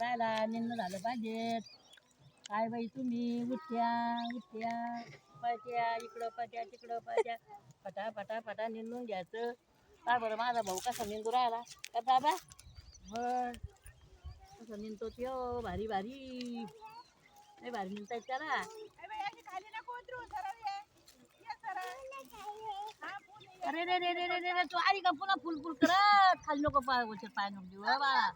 राहिला निन्न झालं पाहिजेत काय बाई तुम्ही? उठ्या उठ्या. पळत्या इकडं पळत्या तिकडं पळत्या. पटा पटा पटा निंदून घ्यायचं. काय बरं माझा भाऊ कसा निंदू राहिला? का बाबा. बर कसं निंदतो त्यो? भारी भारी. लय भारी निंदतायत त्याला. अरे रे रे रे रे रे तू आली का पुन्हा फुल फुल करत? खाली नको पाय पाय नको देऊ बाळा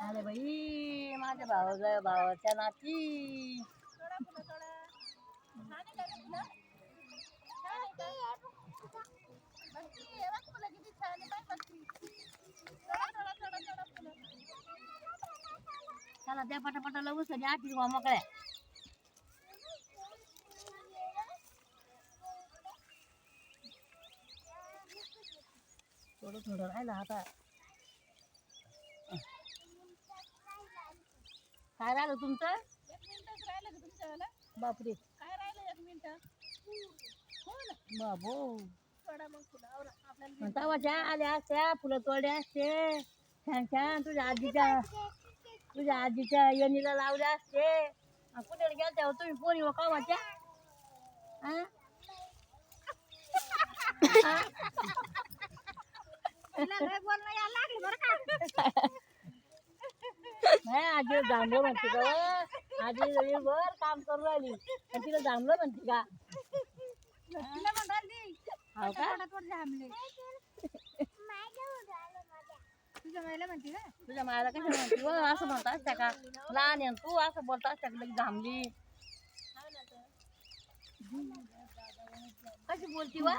अरे बाई माझ्या भावा भावाच्या नाती. चला त्या पटापटा लवूस आणि आठी मोकळ्या. थोडं थोडं राहिलं आता. काय राहिलं तुमचं? बापरे. बाबो. तवाच्या आल्या असत्या फुलं तोडल्या असते. छान छान. तुझ्या आजीच्या तुझ्या आजीच्या येणीला लावल्या असते. अन कुठे गेलत्या हो तुम्ही? पोरी व कावाच्या हा? हा? नाही आजी जांभळं म्हणते का व? आजी वर काम करू राहिली. आणि तिला जांभळं म्हणते का? हो का? तुझ्या मायाला कशा म्हणते? व असं म्हणता असत्या का? लहान आहे न तू असं बोलता असत्या का? लगी जांभली. कशी बोलती वा?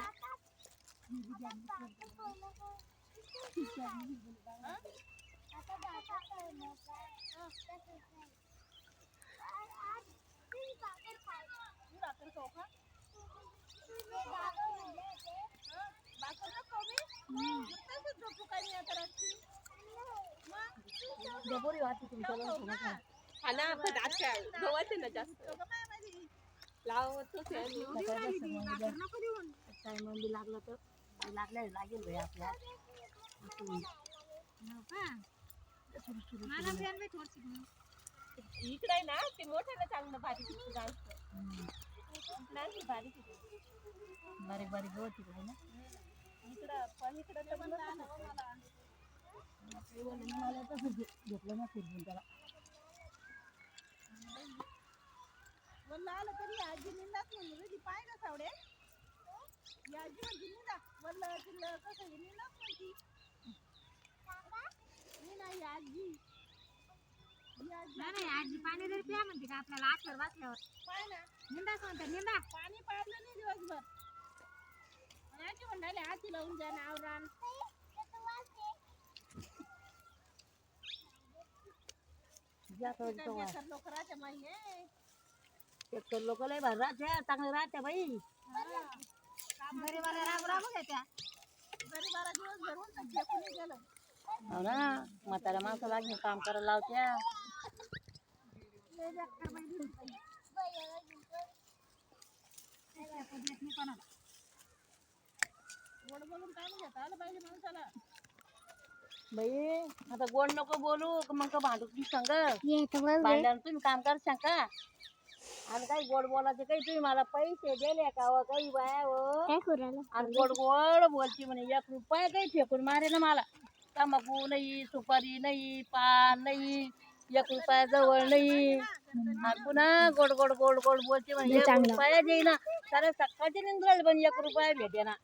हा ना गव्हाचे ना जास्त. लावतोच. काय मंदी लागलं तर लागलं लागेल आपल्या इकडे आहे ना ते मोठं चांगलं भारी जास्त भारी बारीक बारीक गवत तिकडे ना इकडं पण इकडं मला. तसं घेतलं ना फिरून त्याला वल्ल आलं तरी आजी निंदाच म्हणून तुझी पाय का सावडे आजी म्हणजे निंदा वल्ल तिला कसं निंदाच म्हणती नाही आजी. आजी. नाही नाही आजी पाणी जरी प्या म्हणते का आपल्याला आठवर वाचल्यावर. पाय ना. निंदाच म्हणते निंदा. पाणी पाडलं नाही दिवसभर. आणि आजी म्हणाले हाती लावून जा ना आवरान. ज्या कळलं तो वास. बेकार लोक राहते हे. एकतर लोक लय भारी राहत्या चांगले राहत्या बाई. गरीबाला राब राबू द्या घरी बारा दिवस भरून तर फेकून गेलं हो ना? म्हाताऱ्या माणसाला लागली काम करायला लावत्या. बाई आता गोड नको बोलू का मग का भांडू तुम्ही संग? भांडण तुम्ही काम करता का? आणि काही गोड बोलायचे काही तुम्ही मला पैसे दिले का व काही बाया करू राहिलं? आणि गोड गोड बोलती म्हणे एक रुपया काही फेकून मारे ना मला. तंबाखू नाही सुपारी नाही पान नाही एक रुपया जवळ नाही. आणि पुन्हा गोड गोड गोड गोड बोलते म्हणे एक रुपया देईना सारे सकाळचे निंद्राल पण एक रुपया भेटे ना